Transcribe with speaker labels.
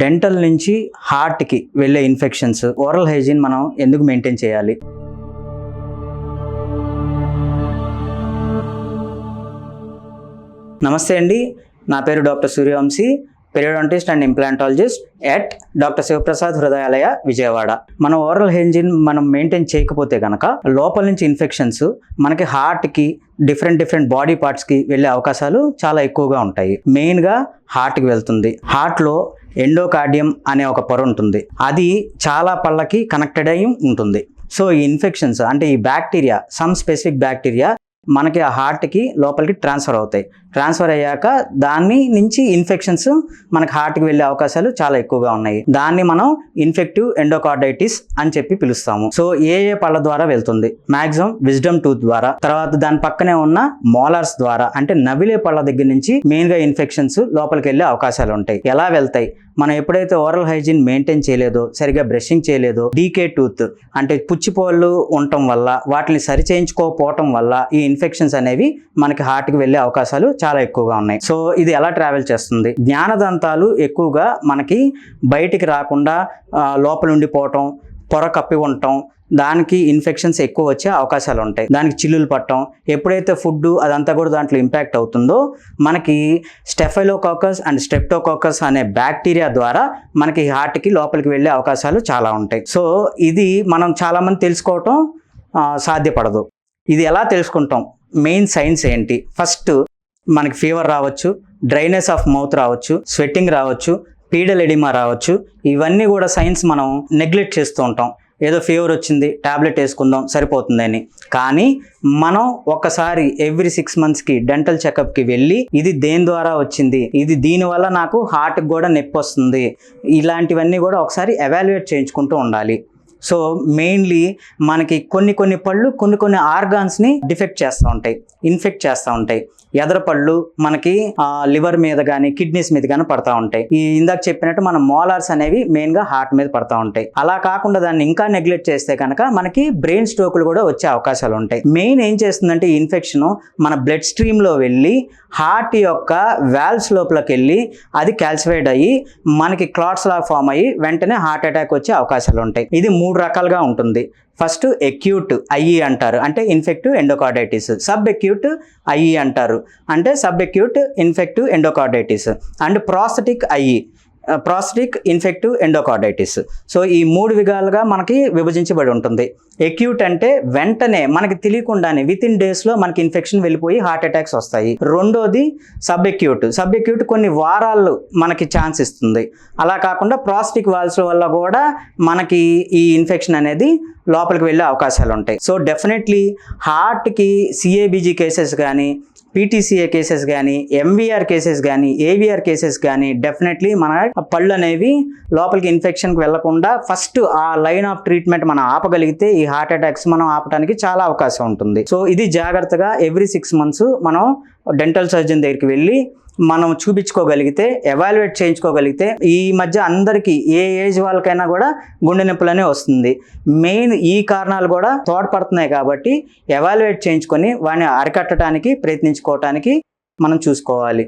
Speaker 1: Dental నుంచి హార్ట్కి వెళ్ళే ఇన్ఫెక్షన్స్ ఓరల్ హైజీన్ మనం ఎందుకు మెయింటైన్ చేయాలి? నమస్తే అండి నా పేరు doctor Suryavanshi. Periodontist and implantologist at doctor Shivaprasad Hrudayalaya Vijayawada మన ఓరల్ హెంజిన్ మనం మెయింటైన్ చేయకపోతే కనుక లోపల నుంచి ఇన్ఫెక్షన్స్ మనకి హార్ట్కి డిఫరెంట్ డిఫరెంట్ బాడీ పార్ట్స్కి వెళ్ళే అవకాశాలు చాలా ఎక్కువగా ఉంటాయి మెయిన్గా హార్ట్కి వెళ్తుంది హార్ట్లో ఎండోకార్డియం అనే ఒక పొర ఉంటుంది అది చాలా పళ్ళకి కనెక్టెడ్ అయి ఉంటుంది సో ఈ ఇన్ఫెక్షన్స్ అంటే ఈ బ్యాక్టీరియా సమ్ స్పెసిఫిక్ బ్యాక్టీరియా మనకి ఆ హార్ట్కి లోపలికి ట్రాన్స్ఫర్ అవుతాయి ట్రాన్స్ఫర్ అయ్యాక దాన్ని నుంచి ఇన్ఫెక్షన్స్ మనకి హార్ట్కి వెళ్ళే అవకాశాలు చాలా ఎక్కువగా ఉన్నాయి. దాన్ని మనం ఇన్ఫెక్టివ్ ఎండోకార్డైటిస్ అని చెప్పి పిలుస్తాము. సో ఏ ఏ పళ్ళ ద్వారా వెళ్తుంది? మాక్సిమం విజ్డమ్ టూత్ ద్వారా. తర్వాత దాని పక్కనే ఉన్న మోలార్స్ ద్వారా. అంటే నవిలే పళ్ళ దగ్గర నుంచి మెయిన్గా ఇన్ఫెక్షన్స్ లోపలికి వెళ్ళే అవకాశాలు ఉంటాయి. ఎలా వెళ్తాయి? మనం ఎప్పుడైతే ఓరల్ హైజీన్ మెయింటైన్ చేయలేదో సరిగా బ్రషింగ్ చేయలేదో డీకే టూత్ అంటే పుచ్చిపోళ్ళు ఉండటం వల్ల వాటిని సరి చేయించుకోకపోవటం వల్ల ఈ ఇన్ఫెక్షన్స్ అనేవి మనకి హార్ట్కి వెళ్ళే అవకాశాలు చాలా ఎక్కువగా ఉన్నాయి. సో ఇది ఎలా ట్రావెల్ చేస్తుంది? జ్ఞానదంతాలు ఎక్కువగా మనకి బయటికి రాకుండా లోపల ఉండిపోవటం పొర కప్పి ఉండటం దానికి ఇన్ఫెక్షన్స్ ఎక్కువ వచ్చే అవకాశాలు ఉంటాయి. దానికి చిల్లులు పట్టడం ఎప్పుడైతే ఫుడ్ అదంతా కూడా దాంట్లో ఇంపాక్ట్ అవుతుందో మనకి స్టెఫైలోకాకస్ అండ్ స్టెప్టోకాకస్ అనే బ్యాక్టీరియా ద్వారా మనకి హార్ట్కి లోపలికి వెళ్ళే అవకాశాలు చాలా ఉంటాయి. సో ఇది మనం చాలామంది తెలుసుకోవటం సాధ్యపడదు. ఇది ఎలా తెలుసుకుంటాం? మెయిన్ సైన్స్ ఏంటి? ఫస్ట్ మనకి ఫీవర్ రావచ్చు డ్రైనెస్ ఆఫ్ మౌత్ రావచ్చు స్వెట్టింగ్ రావచ్చు పీడల్ ఎడిమా రావచ్చు. ఇవన్నీ కూడా సైన్స్ మనం నెగ్లెక్ట్ చేస్తూ ఉంటాం. ఏదో ఫీవర్ వచ్చింది టాబ్లెట్ వేసుకుందాం సరిపోతుందని కానీ మనం ఒకసారి ఎవ్రీ సిక్స్ మంత్స్కి డెంటల్ చెకప్కి వెళ్ళి ఇది దేని ద్వారా వచ్చింది? ఇది దీనివల్ల నాకు హార్ట్కి కూడా నొప్పి వస్తుంది. ఇలాంటివన్నీ కూడా ఒకసారి ఎవాల్యుయేట్ చేయించుకుంటూ ఉండాలి. సో మెయిన్లీ మనకి కొన్ని కొన్ని పళ్ళు కొన్ని కొన్ని ఆర్గాన్స్ని డిఫెక్ట్ చేస్తూ ఉంటాయి ఇన్ఫెక్ట్ చేస్తూ ఉంటాయి. ఎదర పళ్ళు మనకి లివర్ మీద కానీ కిడ్నీస్ మీద కానీ పడతా ఉంటాయి. ఈ ఇందాక చెప్పినట్టు మన మోలార్స్ అనేవి మెయిన్గా హార్ట్ మీద పడతా ఉంటాయి. అలా కాకుండా దాన్ని ఇంకా నెగ్లెక్ట్ చేస్తే కనుక మనకి బ్రెయిన్ స్ట్రోకులు కూడా వచ్చే అవకాశాలు ఉంటాయి. మెయిన్ ఏం చేస్తుందంటే ఈ ఇన్ఫెక్షన్ మన బ్లడ్ స్ట్రీమ్లో వెళ్ళి హార్ట్ యొక్క వాల్వ్స్ లోపలికి వెళ్ళి అది క్యాల్సిఫైడ్ అయ్యి మనకి క్లాట్స్ లా ఫామ్ అయ్యి వెంటనే హార్ట్ అటాక్ వచ్చే అవకాశాలు ఉంటాయి. ఇది మూడు రకాలుగా ఉంటుంది. ఫస్ట్ ఎక్యూట్ ఐఈ అంటారు. అంటే infective endocarditis sub acute IE అంటారు. అంటే sub acute infective endocarditis and prosthetic IE prosthetic infective endocarditis. So ఈ మూడు విధాలుగా మనకి విభజించబడి ఉంటుంది. ఎక్యూట్ అంటే వెంటనే మనకి తెలియకుండానే విత్ ఇన్ డేస్లో మనకి ఇన్ఫెక్షన్ వెళ్ళిపోయి హార్ట్ అటాక్స్ వస్తాయి. రెండోది సబ్ ఎక్యూట్ సబ్ ఎక్యూట్ కొన్ని వారాలు మనకి ఛాన్స్ ఇస్తుంది. అలా కాకుండా ప్రాస్టిక్ వాల్స్ వల్ల కూడా మనకి ఈ ఇన్ఫెక్షన్ అనేది లోపలికి వెళ్ళే అవకాశాలు ఉంటాయి సో డెఫినెట్లీ హార్ట్కి సిఏబిజీ కేసెస్ కానీ పీటీసీఏ కేసెస్ కానీ ఎంవీఆర్ కేసెస్ కానీ ఏవిఆర్ కేసెస్ కానీ డెఫినెట్లీ మన పళ్ళు అనేవి లోపలికి ఇన్ఫెక్షన్కి వెళ్ళకుండా ఫస్ట్ ఆ లైన్ ఆఫ్ ట్రీట్మెంట్ మనం ఆపగలిగితే ఈ హార్ట్ అటాక్స్ మనం ఆపడానికి చాలా అవకాశం ఉంటుంది. సో ఇది జాగ్రత్తగా ఎవ్రీ సిక్స్ మంత్స్ మనం డెంటల్ సర్జన్ దగ్గరికి వెళ్ళి మనం చూపించుకోగలిగితే ఎవాల్యుయేట్ చేయించుకోగలిగితే ఈ మధ్య అందరికీ ఏ ఏజ్ వాళ్ళకైనా కూడా గుండె నొప్పులనే వస్తుంది. మెయిన్ ఈ కారణాలు కూడా తోడ్పడుతున్నాయి కాబట్టి ఎవాల్యుయేట్ చేయించుకొని వాడిని అరికట్టడానికి ప్రయత్నించుకోవటానికి మనం చూసుకోవాలి.